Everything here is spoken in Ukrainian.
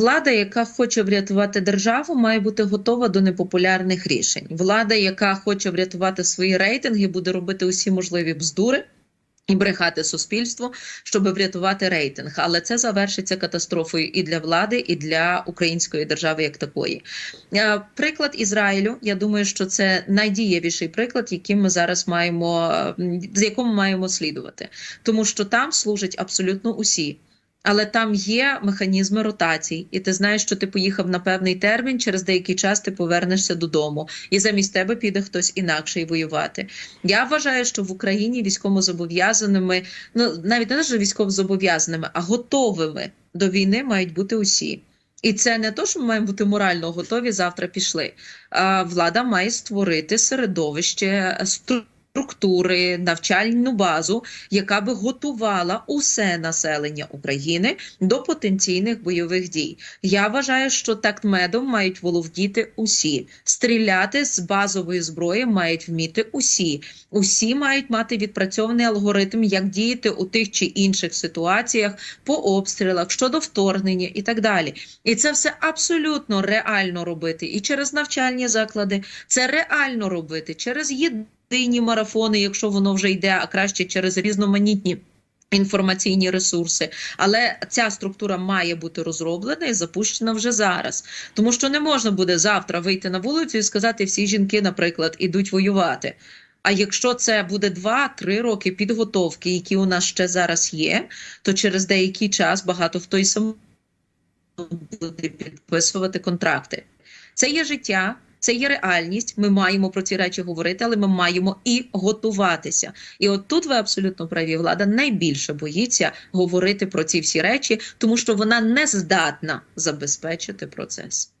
Влада, яка хоче врятувати державу, має бути готова до непопулярних рішень. Влада, яка хоче врятувати свої рейтинги, буде робити усі можливі бздури. І брехати суспільству, щоб врятувати рейтинг, але це завершиться катастрофою і для влади, і для української держави як такої. Е, Приклад Ізраїлю. Я думаю, що це найдієвіший приклад, яким ми зараз маємо з якому маємо слідувати, тому що там служать абсолютно усі. Але там є механізми ротацій, і ти знаєш, що ти поїхав на певний термін, через деякий час ти повернешся додому, і замість тебе піде хтось інакший воювати. Я вважаю, що в Україні військовозобов'язаними, ну навіть не лише військовозобов'язаними, а готовими до війни мають бути усі. І це не то, що ми маємо бути морально готові завтра пішли. А влада має створити середовище стру- структури, навчальну базу, яка би готувала усе населення України до потенційних бойових дій. Я вважаю, що так медом мають володіти усі. Стріляти з базової зброї мають вміти усі. Усі мають мати відпрацьований алгоритм, як діяти у тих чи інших ситуаціях по обстрілах щодо вторгнення і так далі. І це все абсолютно реально робити. І через навчальні заклади це реально робити через єдині марафони, якщо воно вже йде, а краще через різноманітні. Інформаційні ресурси, але ця структура має бути розроблена і запущена вже зараз, тому що не можна буде завтра вийти на вулицю і сказати, всі жінки, наприклад, ідуть воювати. А якщо це буде 2-3 роки підготовки, які у нас ще зараз є, то через деякий час багато хто і сам буде підписувати контракти. Це є життя, це є реальність. Ми маємо про ці речі говорити, але ми маємо і готуватися. І от тут ви абсолютно праві. Влада найбільше боїться говорити про ці всі речі, тому що вона не здатна забезпечити процес.